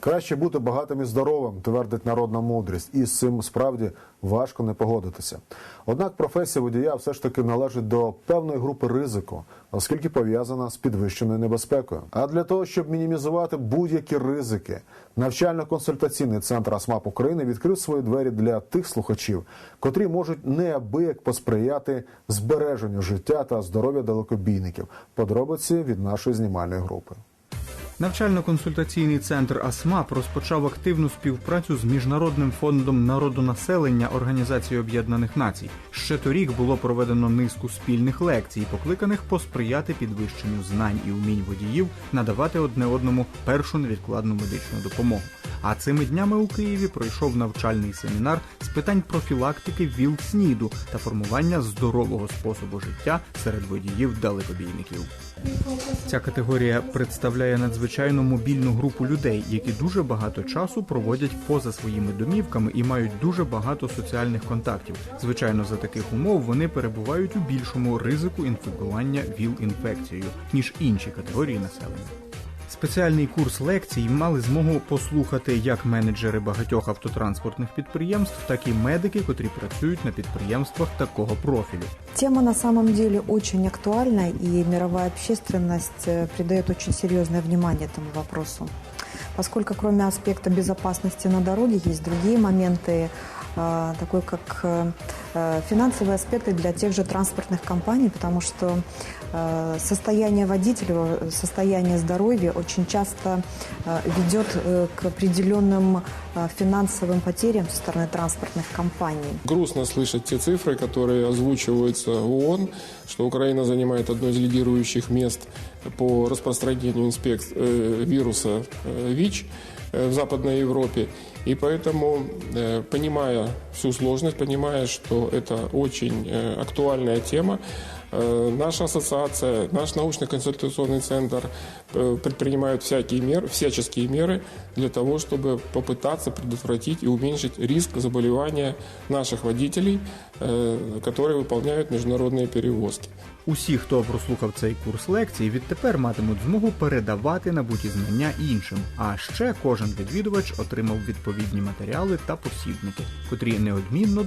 Краще бути багатим і здоровим, твердить народна мудрість, і з цим справді важко не погодитися. Однак професія водія все ж таки належить до певної групи ризику, оскільки пов'язана з підвищеною небезпекою. А для того, щоб мінімізувати будь-які ризики, навчально-консультаційний центр АСМАП України відкрив свої двері для тих слухачів, котрі можуть неабияк посприяти збереженню життя та здоров'я далекобійників. Подробиці від нашої знімальної групи. Навчально-консультаційний центр АСМАП розпочав активну співпрацю з міжнародним фондом народонаселення Організації Об'єднаних Націй. Ще торік було проведено низку спільних лекцій, покликаних посприяти підвищенню знань і умінь водіїв надавати одне одному першу невідкладну медичну допомогу. А цими днями у Києві пройшов навчальний семінар з питань профілактики ВІЛ-СНІДу та формування здорового способу життя серед водіїв далекобійників. Ця категорія представляє надзвичайно мобільну групу людей, які дуже багато часу проводять поза своїми домівками і мають дуже багато соціальних контактів. Звичайно, за таких умов вони перебувають у більшому ризику інфікування ВІЛ-інфекцією ніж інші категорії населення Спеціальний курс лекцій мали змогу послухати як менеджери багатьох автотранспортних підприємств, так і медики, котрі працюють на підприємствах такого профілю. Тема на самом деле очень актуальна, и мировая общественность э, придает очень серьезное внимание этому вопросу. Поскольку кроме аспекта безопасности на дороге есть другие моменты, э, Такой как э, э, финансовые аспекты для тех же транспортных компаний, потому что э, состояние водителя, состояние здоровья очень часто ведет к определенным финансовым потерям со стороны транспортных компаний. Грустно слышать те цифры, которые озвучиваются ООН, что Украина занимает одно из лидирующих мест по распространению инспек- э, вируса э, ВИЧ в Западной Европе. И поэтому, э, понимая всю сложность, понимая, что это очень э, актуальная тема, э, наша ассоциация, наш научно-консультационный центр э, предпринимают всякие меры, всяческие меры для того, чтобы попытаться предотвратить и уменьшить риск заболевания наших водителей, э, которые выполняют международные перевозки. Усі, хто прослухав цей курс лекцій, відтепер матимуть змогу передавати набуті знання іншим. А ще кожен відвідувач отримав відповідні матеріали та посібники, котрі неодмінно